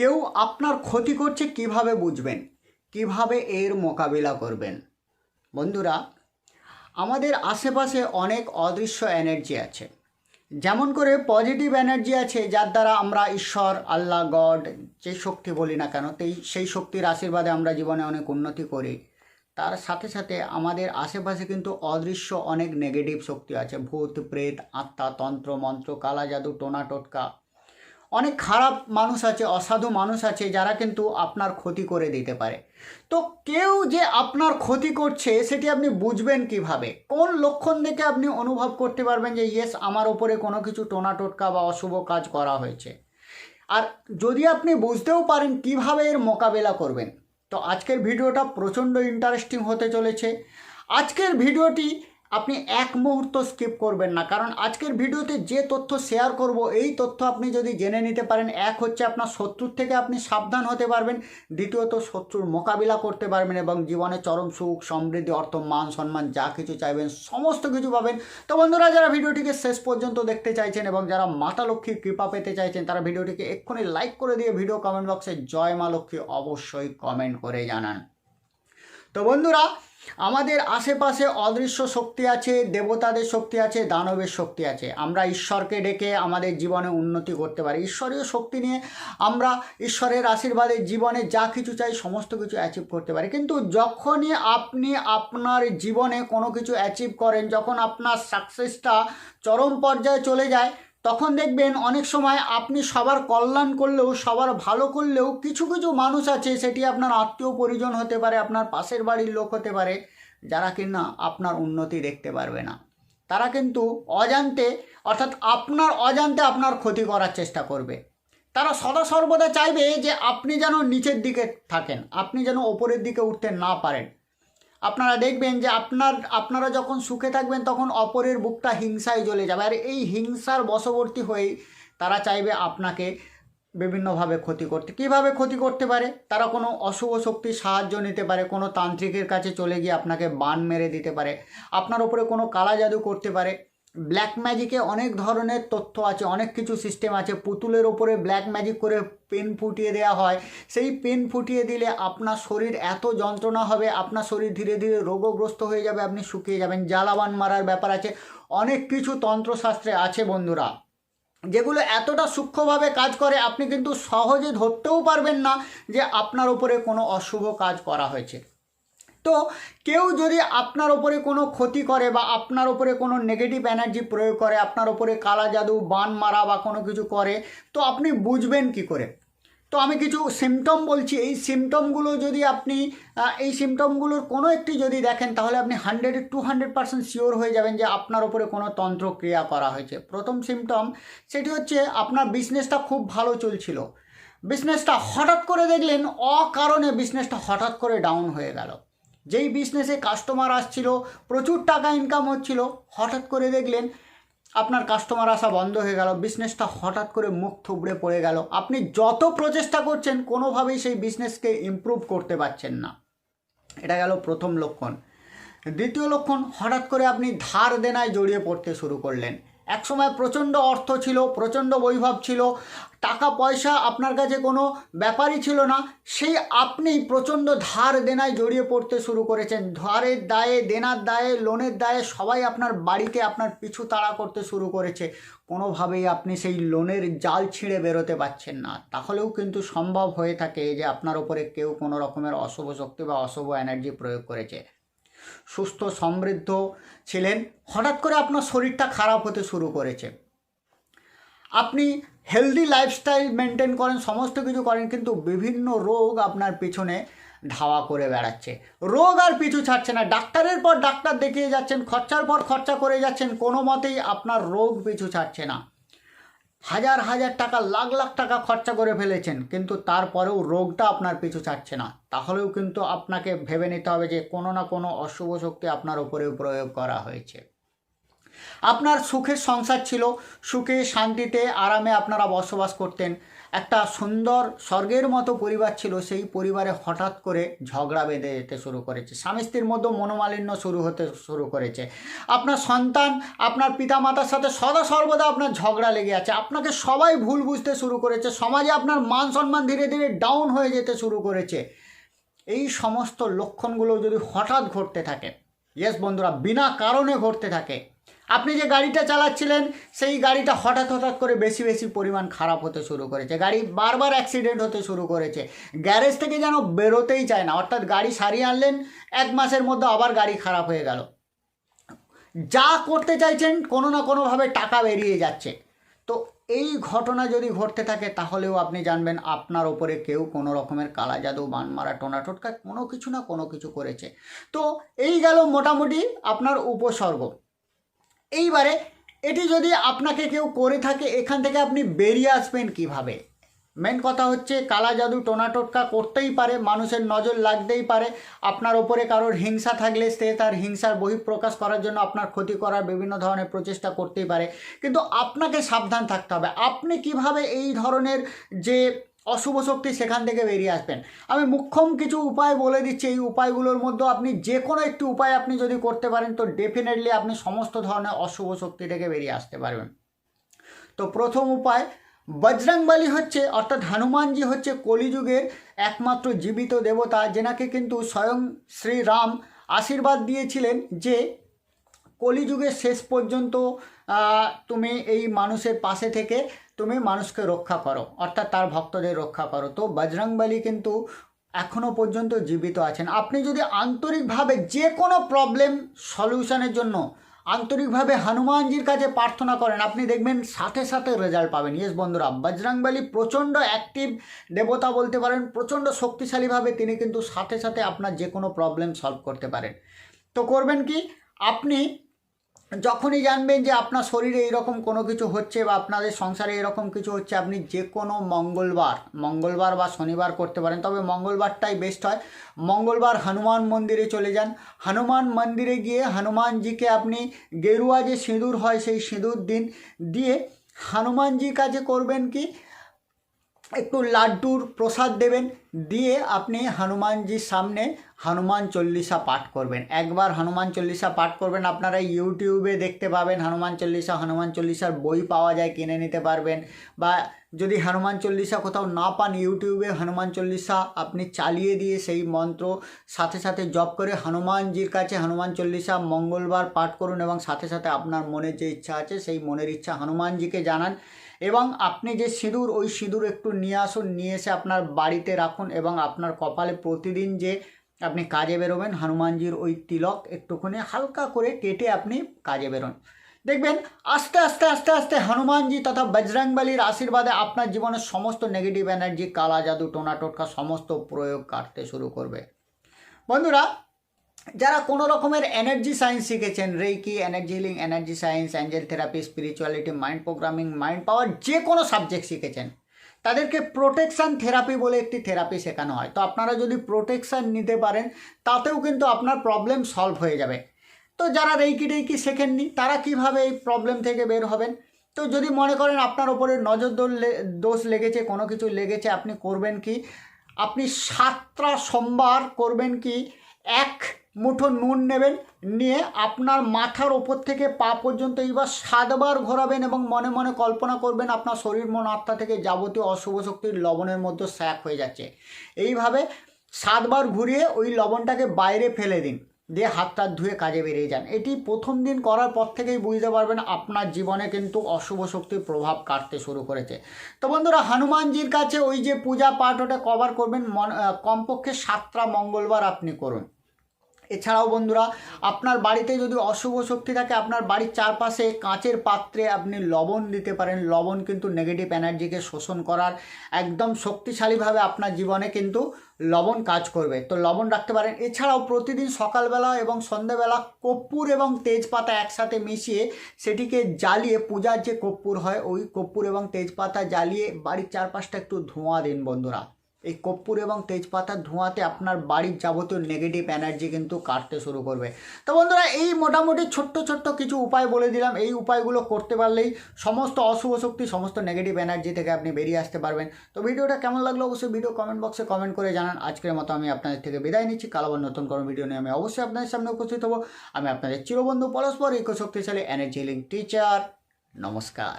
কেউ আপনার ক্ষতি করছে কীভাবে বুঝবেন? কীভাবে এর মোকাবিলা করবেন? বন্ধুরা, আমাদের আশেপাশে অনেক অদৃশ্য এনার্জি আছে। যেমন করে পজিটিভ এনার্জি আছে, যার দ্বারা আমরা ঈশ্বর, আল্লাহ গড যে শক্তি বলি না কেন, তেই সেই শক্তির আশীর্বাদে আমরা জীবনে অনেক উন্নতি করি। তার সাথে সাথে আমাদের আশেপাশে কিন্তু অদৃশ্য অনেক নেগেটিভ শক্তি আছে। ভূত, প্রেত, আত্মা, তন্ত্র, মন্ত্র, কালা জাদু, টোনা, টোটকা। অনেক খারাপ মানুষ আছে, অসাধু মানুষ আছে যারা কিন্তু আপনার ক্ষতি করে দিতে পারে। তো কেউ যে আপনার ক্ষতি করছে সেটি আপনি বুঝবেন কীভাবে? কোন লক্ষণ দেখে আপনি অনুভব করতে পারবেন যে, ইয়েস, আমার ওপরে কোনো কিছু টোনা টোটকা বা অশুভ কাজ করা হয়েছে। আর যদি আপনি বুঝতেও পারেন কীভাবে এর মোকাবেলা করবেন, তো আজকের ভিডিওটা প্রচণ্ড ইন্টারেস্টিং হতে চলেছে। আজকের ভিডিওটি আপনি এক মুহূর্ত স্কিপ করবেন না। কারণ আজকের ভিডিওতে যে তথ্য শেয়ার করব, এই তথ্য আপনি যদি জেনে নিতে পারেন, এক হচ্ছে আপনার শত্রুর থেকে আপনি সাবধান হতে পারবেন, দ্বিতীয়ত শত্রুর মোকাবিলা করতে পারবেন এবং জীবনে চরম সুখ, সমৃদ্ধি, অর্থ, মান, সম্মান, যা কিছু চাইবেন, সমস্ত কিছু পাবেন। তো বন্ধুরা, যারা ভিডিওটিকে শেষ পর্যন্ত দেখতে চাইছেন এবং যারা মাতা লক্ষ্মীর কৃপা পেতে চাইছেন, তারা ভিডিওটিকে এক্ষুনি লাইক করে দিয়ে ভিডিও কমেন্ট বক্সে জয় মা লক্ষ্মী অবশ্যই কমেন্ট করে জানান। তো বন্ধুরা, আমাদের আশেপাশে অদৃশ্য শক্তি আছে, দেবতাদের শক্তি আছে, দানবের শক্তি আছে। আমরা ঈশ্বরকে ডেকে আমাদের জীবনে উন্নতি করতে পারি। ঈশ্বরীয় শক্তি নিয়ে আমরা ঈশ্বরের আশীর্বাদে জীবনে যা কিছু চাই, সমস্ত কিছু অ্যাচিভ করতে পারি। কিন্তু যখনই আপনি আপনার জীবনে কোনো কিছু অ্যাচিভ করেন, যখন আপনার সাকসেসটা চরম পর্যায়ে চলে যায় তখন দেখবেন অনেক সময় আপনি সবার কল্যাণ করলেও, সবার ভালো করলেও কিছু কিছু মানুষ আছে, সেটি আপনার আত্মীয় পরিজন হতে পারে, আপনার পাশের বাড়ির লোক হতে পারে, যারা কিনা আপনার উন্নতি দেখতে পারবে না। তারা কিন্তু অজান্তে, অর্থাৎ আপনার অজান্তে আপনার ক্ষতি করার চেষ্টা করবে। তারা সদা সর্বদা চাইবে যে আপনি যেন নিচের দিকে থাকেন, আপনি যেন ওপরের দিকে উঠতে না পারেন। আপনারা দেখবেন যে আপনার, আপনারা যখন সুখে থাকবেন তখন অপরের বুকটা হিংসায় জ্বলে যাবে। আর এই হিংসার বশবর্তী হয়েই তারা চাইবে আপনাকে বিভিন্নভাবে ক্ষতি করতে। কীভাবে ক্ষতি করতে পারে? তারা কোনো অশুভ শক্তির সাহায্য নিতে পারে, কোনো তান্ত্রিকের কাছে চলে গিয়ে আপনাকে বান মেরে দিতে পারে, আপনার ওপরে কোনো কালা জাদু করতে পারে। ব্ল্যাক ম্যাজিকে অনেক ধরনের তথ্য আছে, অনেক কিছু সিস্টেম আছে। পুতুলের ওপরে ব্ল্যাক ম্যাজিক করে পেন ফুটিয়ে দেওয়া হয়। সেই পেন ফুটিয়ে দিলে আপনার শরীর এত যন্ত্রণা হবে, আপনার শরীর ধীরে ধীরে রোগগ্রস্ত হয়ে যাবে, আপনি শুকিয়ে যাবেন। জ্বালাবান মারার ব্যাপার আছে। অনেক কিছু তন্ত্রশাস্ত্রে আছে বন্ধুরা, যেগুলো এতটা সূক্ষ্মভাবে কাজ করে, আপনি কিন্তু সহজে ধরতেও পারবেন না যে আপনার ওপরে কোনো অশুভ কাজ করা হয়েছে। তো কেউ যদি আপনার ওপরে কোনো ক্ষতি করে বা আপনার ওপরে কোনো নেগেটিভ এনার্জি প্রয়োগ করে, আপনার ওপরে কালা জাদু, বান মারা বা কোনো কিছু করে, তো আপনি বুঝবেন কি করে? তো আমি কিছু সিমটম বলছি। এই সিমটমগুলো যদি আপনি এই সিমটমগুলোর কোনো একটি যদি দেখেন, তাহলে আপনি hundred to hundred percent sure হয়ে যাবেন যে আপনার ওপরে কোনো তন্ত্র ক্রিয়া করা হয়েছে। প্রথম সিমটম সেটি হচ্ছে আপনার বিজনেসটা খুব ভালো চলছিল। বিজনেসটা হঠাৎ করে দেখলেন, অকারণে বিজনেসটা হঠাৎ করে ডাউন হয়ে গেল। যেই বিজনেসে কাস্টমার আসছিল, প্রচুর টাকা ইনকাম হচ্ছিল, হঠাৎ করে দেখলেন আপনার কাস্টমার আসা বন্ধ হয়ে গেল বিজনেসটা হঠাৎ করে মুখ থুবড়ে পড়ে গেল। আপনি যত প্রচেষ্টা করছেন, কোনোভাবেই সেই বিজনেসকে ইমপ্রুভ করতে পারছেন না। এটা গেল প্রথম লক্ষণ। দ্বিতীয় লক্ষণ, হঠাৎ করে আপনি ধার দেনায় জড়িয়ে পড়তে শুরু করলেন। একসময় প্রচণ্ড অর্থ ছিল, প্রচণ্ড বৈভব ছিল, টাকা পয়সা আপনার কাছে কোনো ব্যাপারই ছিল না, সেই আপনি প্রচণ্ড ধার দেনায় জড়িয়ে পড়তে শুরু করেছেন। ধারের দায়ে, দেনার দায়ে, লোনের দায়ে সবাই আপনার বাড়িতে আপনার পিছু তাড়া করতে শুরু করেছে। কোনোভাবেই আপনি সেই লোনের জাল ছিঁড়ে বেরোতে পারছেন না। তাহলেও কিন্তু সম্ভব হয়ে থাকে যে আপনার ওপরে কেউ কোনো রকমের অশুভ শক্তি বা অশুভ এনার্জি প্রয়োগ করেছে। সুস্থ, সমৃদ্ধ ছিলেন। হঠাৎ করে আপনার শরীরটা খারাপ হতে শুরু করেছে। আপনি হেলদি লাইফস্টাইল মেনটেন করেন, সমস্ত কিছু করেন, কিন্তু বিভিন্ন রোগ আপনার পিছনে ধাওয়া করে বেড়াচ্ছে। রোগ আর পিছু ছাড়ছে না। ডাক্তারের পর ডাক্তার দেখিয়ে যাচ্ছেন, খরচার পর খরচা করে যাচ্ছেন, কোনো মতেই আপনার রোগ পিছু ছাড়ছে না। হাজার হাজার টাকা, লাখ লাখ টাকা খরচা করে ফেলেছেন, কিন্তু তারপরেও রোগটা আপনার পিছু ছাড়ছে না। তাহলেও কিন্তু আপনাকে ভেবে নিতে হবে যে কোনো না কোনো অশুভ শক্তি আপনার উপরে প্রয়োগ করা হয়েছে। আপনার সুখের সংসার ছিল, সুখে শান্তিতে, আরামে আপনারা বসবাস করতেন। একটা সুন্দর স্বর্গের মতো পরিবার ছিল, সেই পরিবারে হঠাৎ করে ঝগড়া বেঁধে যেতে শুরু করেছে। স্বামী স্ত্রীর মধ্যে মনোমালিন্য শুরু হতে শুরু করেছে। আপনার সন্তান, আপনার পিতামাতার সাথে সদা সর্বদা আপনার ঝগড়া লেগে আছে। আপনাকে সবাই ভুল বুঝতে শুরু করেছে। সমাজে আপনার মান সম্মান ধীরে ধীরে ডাউন হয়ে যেতে শুরু করেছে। এই সমস্ত লক্ষণগুলো যদি হঠাৎ ঘটতে থাকে ইয়েস বন্ধুরা, বিনা কারণে ঘটতে থাকে আপনি যে গাড়িটা চালাচ্ছিলেন, সেই গাড়িটা হঠাৎ হঠাৎ করে বেশি বেশি পরিমাণ খারাপ হতে শুরু করেছে। গাড়ি বারবার অ্যাক্সিডেন্ট হতে শুরু করেছে। গ্যারেজ থেকে যেন বেরোতেই চায় না। অর্থাৎ গাড়ি সারিয়ে আনলেন, এক মাসের মধ্যে আবার গাড়ি খারাপ হয়ে গেল। যা করতে চাইছেন, কোনো না কোনোভাবে টাকা বেরিয়ে যাচ্ছে। তো এই ঘটনা যদি ঘটতে থাকে, তাহলেও আপনি জানবেন, আপনার ওপরে কেউ কোনো রকমের কালা জাদু, বান মারা, টোনা টোটকা, কোনো কিছু না কোনো কিছু করেছে। তো এই গেল মোটামুটি আপনার উপসর্গ। এইবারে এটি যদি আপনাকে কেউ করে থাকে, এখান থেকে আপনি বেরিয়ে আসবেন কীভাবে? মেন কথা হচ্ছে, কালা জাদু টোনাটোটকা করতেই পারে, মানুষের নজর লাগতেই পারে, আপনার ওপরে কারোর হিংসা থাকলে সে তার হিংসার বহিঃপ্রকাশ করার জন্য আপনার ক্ষতি করার বিভিন্ন ধরনের প্রচেষ্টা করতেই পারে। কিন্তু আপনাকে সাবধান থাকতে হবে। আপনি কীভাবে এই ধরনের যে অশুভ শক্তি সেখান থেকে বেরিয়ে আসবেন। আমি মুখ্যম কিছু উপায় বলে দিচ্ছি। এই উপায়গুলোর মধ্যে আপনি যে কোনো একটি উপায় আপনি যদি করতে পারেন, তো ডেফিনেটলি আপনি সমস্ত ধরনের অশুভ শক্তি থেকে বেরিয়ে আসতে পারবেন। তো প্রথম উপায় বজরংবলী হচ্ছে, অর্থাৎ হনুমানজি হচ্ছে কলিযুগের একমাত্র জীবিত দেবতা, যেনাকে কিন্তু স্বয়ং শ্রীরাম আশীর্বাদ দিয়েছিলেন যে কলিযুগের শেষ পর্যন্ত তুমি এই মানুষের পাশে থেকে তুমি মানুষকে রক্ষা করো, অর্থাৎ তার ভক্তদের রক্ষা করো। তো বজরংবলী কিন্তু এখনও পর্যন্ত জীবিত আছেন। আপনি যদি আন্তরিকভাবে যে কোনো প্রবলেম সলিউশনের জন্য আন্তরিকভাবে হনুমানজির কাছে প্রার্থনা করেন, আপনি দেখবেন সাথে সাথে রেজাল্ট পাবেন। ইয়েস বন্ধুরা বজরংবলী প্রচণ্ড অ্যাক্টিভ দেবতা বলতে পারেন, প্রচণ্ড শক্তিশালীভাবে তিনি কিন্তু সাথে সাথে আপনার যে কোনো প্রবলেম সলভ করতে পারেন। তো করবেন কি? আপনি যখনই জানবেন যে আপনার শরীরে এরকম কোনো কিছু হচ্ছে বা আপনাদের সংসারে এরকম কিছু হচ্ছে, আপনি যে কোনো মঙ্গলবার মঙ্গলবার বা শনিবার করতে পারেন। তবে মঙ্গলবারটাই বেস্ট হয়। মঙ্গলবার হনুমান মন্দিরে চলে যান। হনুমান মন্দিরে গিয়ে হনুমানজিকে আপনি গেরুয়া যে সিঁদুর হয়, সেই সিঁদুর দিন, দিয়ে হনুমানজির কাছে করবেন কি? একটু লাড্ডুর প্রসাদ দেবেন, দিয়ে আপনি হনুমানজির সামনে হনুমান চল্লিশা পাঠ করবেন। একবার হনুমান চল্লিশা পাঠ করবেন, আপনারা ইউটিউবে দেখতে পাবেন হনুমান চল্লিশা, হনুমান চল্লিশার বই পাওয়া যায়, কিনে নিতে পারবেন। বা যদি হনুমান চল্লিশা কোথাও না পান ইউটিউবে, হনুমান চল্লিশা আপনি চালিয়ে দিয়ে সেই মন্ত্র সাথে সাথে জপ করে হনুমানজির কাছে হনুমান চল্লিশা মঙ্গলবার পাঠ করুন এবং সাথে সাথে আপনার মনের যে ইচ্ছা আছে, সেই মনের ইচ্ছা হনুমানজিকে জানান। এবং আপনি যে সিঁদুর, ওই সিঁদুর একটু নিয়ে আসুন, নিয়ে এসে আপনার বাড়িতে রাখুন এবং আপনার কপালে প্রতিদিন যে আপনি কাজে বেরোবেন, হনুমানজির ওই তিলক একটুখানি হালকা করে কেটে আপনি কাজে বেরোন। দেখবেন আস্তে আস্তে আস্তে আস্তে হনুমানজি তথা বজরংবলীর আশীর্বাদে আপনার জীবনের সমস্ত নেগেটিভ এনার্জি কালা জাদু, টোনা টোটকা, সমস্ত প্রয়োগ কাটতে শুরু করবে। বন্ধুরা যারা কোনো রকমের এনার্জি সায়েন্স শিখেছেন reiki energy healing energy science angel therapy spirituality mind programming mind power যে কোনো সাবজেক্ট শিখেছেন, তাদেরকে প্রোটেকশান থেরাপি বলে একটি থেরাপি শেখানো হয়। তো আপনারা যদি প্রোটেকশান নিতে পারেন, তাতেও কিন্তু আপনার প্রবলেম সলভ হয়ে যাবে। তো যারা রেইকি টেইকি শেখেননি, তারা কীভাবে এই প্রবলেম থেকে বের হবেন? তো যদি মনে করেন আপনার ওপরে নজর দোষ লেগেছে, কোনো কিছু লেগেছে, আপনি করবেন কি? আপনি সাতটা সোমবার করবেন কি? এক মুঠো নুন নেবেন, নিয়ে আপনার মাথার ওপর থেকে পা পর্যন্ত এইবার সাতবার ঘোরাবেন এবং মনে মনে কল্পনা করবেন আপনার শরীর মন আত্মা থেকে যাবতীয় অশুভ শক্তির লবণের মধ্যে স্যাক হয়ে যাচ্ছে। এইভাবে সাতবার ঘুরিয়ে ওই লবণটাকে বাইরে ফেলে দিন, দিয়ে হাতটা ধুয়ে কাজে বেরিয়ে যান। এটি প্রথম দিন করার পর থেকেই বুঝতে পারবেন আপনার জীবনে কিন্তু অশুভ শক্তির প্রভাব কাটতে শুরু করেছে। তো বন্ধুরা, হনুমানজির কাছে ওই যে পূজা পাঠ ওটা কভার করবেন, মন- কমপক্ষে সাতটা মঙ্গলবার আপনি করুন। এছাড়াও বন্ধুরা, আপনার বাড়িতে যদি অশুভ শক্তি থাকে, আপনার বাড়ির চারপাশে কাঁচের পাত্রে আপনি লবণ দিতে পারেন। লবণ কিন্তু নেগেটিভ এনার্জিকে শোষণ করার একদম শক্তিশালীভাবে আপনার জীবনে কিন্তু লবণ কাজ করবে। তো লবণ রাখতে পারেন। এছাড়াও প্রতিদিন সকালবেলা এবং সন্ধ্যাবেলা কর্পূর এবং তেজপাতা একসাথে মিশিয়ে সেটিকে জ্বালিয়ে, পূজার যে কর্পূর হয়, ওই কর্পূর এবং তেজপাতা জ্বালিয়ে বাড়ির চারপাশটা একটু ধোঁয়া দিন বন্ধুরা। এই কর্পূর এবং তেজপাতার ধোঁয়াতে আপনার বাড়ির যাবতীয় নেগেটিভ এনার্জি কিন্তু কাটতে শুরু করবে। তো বন্ধুরা, এই মোটামুটি ছোট্ট ছোট্ট কিছু উপায় বলে দিলাম। এই উপায়গুলো করতে পারলেই সমস্ত অশুভ শক্তি, সমস্ত নেগেটিভ এনার্জি থেকে আপনি বেরিয়ে আসতে পারবেন। তো ভিডিওটা কেমন লাগল অবশ্যই ভিডিও কমেন্ট বক্সে কমেন্ট করে জানান। আজকের মতো আমি আপনাদের থেকে বিদায় নিচ্ছি। কাল আবার নতুন কোনো ভিডিও নিয়ে আমি অবশ্যই আপনাদের সামনে উপস্থিত হব। আমি আপনাদের চিরবন্ধু পরস্পর ইকো শক্তিশালী এনার্জি লিঙ্ক টিচার নমস্কার।